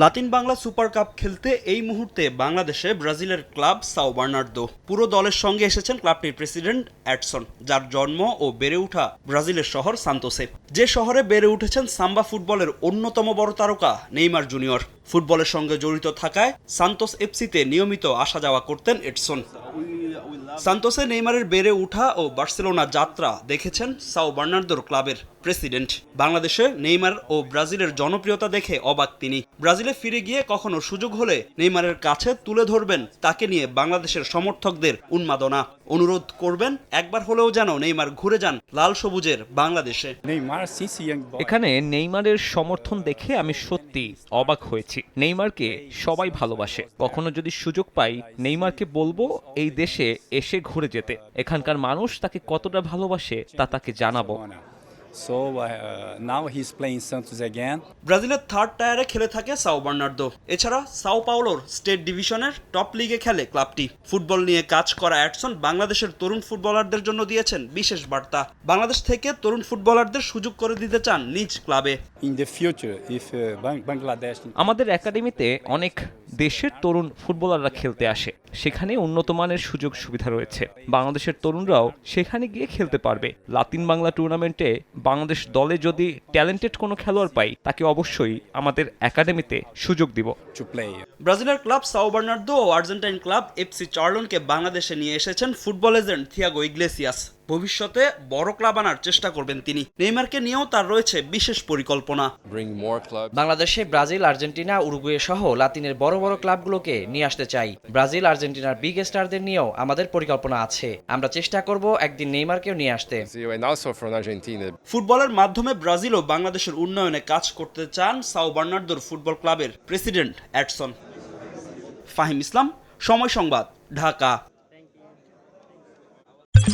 Latin Bangla super cup খেলতে এই মুহূর্তে বাংলাদেশে ব্রাজিলের ক্লাব সাও বার্নার্দো। পুরো দলের সঙ্গে এসেছেন ক্লাবটির প্রেসিডেন্ট অ্যাডসন, যার জন্ম ও বেড়ে ওঠা ব্রাজিলের শহর সান্তোসে। যে শহরে বেড়ে উঠেছেন সাম্বা ফুটবলের অন্যতম বড় তারকা নেইমার জুনিয়র। ফুটবলের সঙ্গে জড়িত থাকায় সান্তোস এফসিতে নিয়মিত আসা যাওয়া করতেন এডসন সান্তোসে নেইমারের বেড়ে উঠা ও বার্সেলোনা যাত্রা দেখেছেন সাও বার্নার্দোর ক্লাবের প্রেসিডেন্ট। বাংলাদেশে নেইমার ও ব্রাজিলের জনপ্রিয়তা দেখে অবাক তিনি। ব্রাজিলে ফিরে গিয়ে কখনো সুযোগ হলে নেইমারের কাছে তুলে ধরবেন তাকে নিয়ে বাংলাদেশের সমর্থকদের উন্মাদনা। অনুরোধ করবেন একবার হলেও যেন নেইমার ঘুরে যান লাল সবুজের বাংলাদেশে। এখানে নেইমারের সমর্থন দেখে আমি সত্যি অবাক হয়েছি। নেইমারকে সবাই ভালোবাসে। কখনো যদি সুযোগ পাই নেইমারকে বলব এই দেশে এসে ঘুরে যেতে। এখানকার মানুষ তাকে কতটা ভালোবাসে তা তাকে জানাব. So uh, now he's playing Santos again. ব্রাজিলের থার্ড টায়ারে খেলে থাকে সাও বার্নার্দো। এছাড়া সাও পাওলোর স্টেট ডিভিশনের টপ লিগে খেলে ক্লাবটি। ফুটবল নিয়ে কাজ করা অ্যাডসন বাংলাদেশের তরুণ ফুটবলারদের জন্য দিয়েছেন বিশেষ বার্তা। বাংলাদেশ থেকে তরুণ ফুটবলারদের সুযোগ করে দিতে চান নিজ ক্লাবে। In the future, if uh, Bang- Bangladesh আমাদের একাডেমিতে অনেক দেশের তরুণ ফুটবলাররা খেলতে আসে। সেখানে উন্নত মানের সুযোগ সুবিধা রয়েছে। বাংলাদেশের তরুণরাও সেখানে গিয়ে খেলতে পারবে। লাতিন বাংলা টুর্নামেন্টে বাংলাদেশ দলে যদি ট্যালেন্টেড কোনো খেলোয়াড় পাই, তাকে অবশ্যই আমাদের একাডেমিতে সুযোগ দিব. ব্রাজিলের ক্লাব সাও বার্নার্দো ও আর্জেন্টাইন ক্লাব এফসি চার্লনকে বাংলাদেশে নিয়ে এসেছেন ফুটবল এজেন্ট থিয়াগো ইগলেসিয়াস ভবিষ্যতে বড় ক্লাব আনার চেষ্টা করবেন তিনি। নেইমারকে নিয়েও তার রয়েছে বিশেষ পরিকল্পনা। বাংলাদেশে ব্রাজিল আর্জেন্টিনা উরুগুয়ে সহ লাতিনের বড় বড় ক্লাবগুলোকে নিয়ে আসতে চাই। ব্রাজিল আর্জেন্টিনার বিগ স্টারদের নিয়েও আমাদের পরিকল্পনা আছে। আমরা চেষ্টা করব একদিন নেইমারকেও নিয়ে আসতে. ফুটবলের মাধ্যমে ব্রাজিল ও বাংলাদেশের উন্নয়নে কাজ করতে চান সাও বার্নার্দোর ফুটবল ক্লাবের প্রেসিডেন্ট অ্যাডসন। ফাহিম ইসলাম সময় সংবাদ ঢাকা।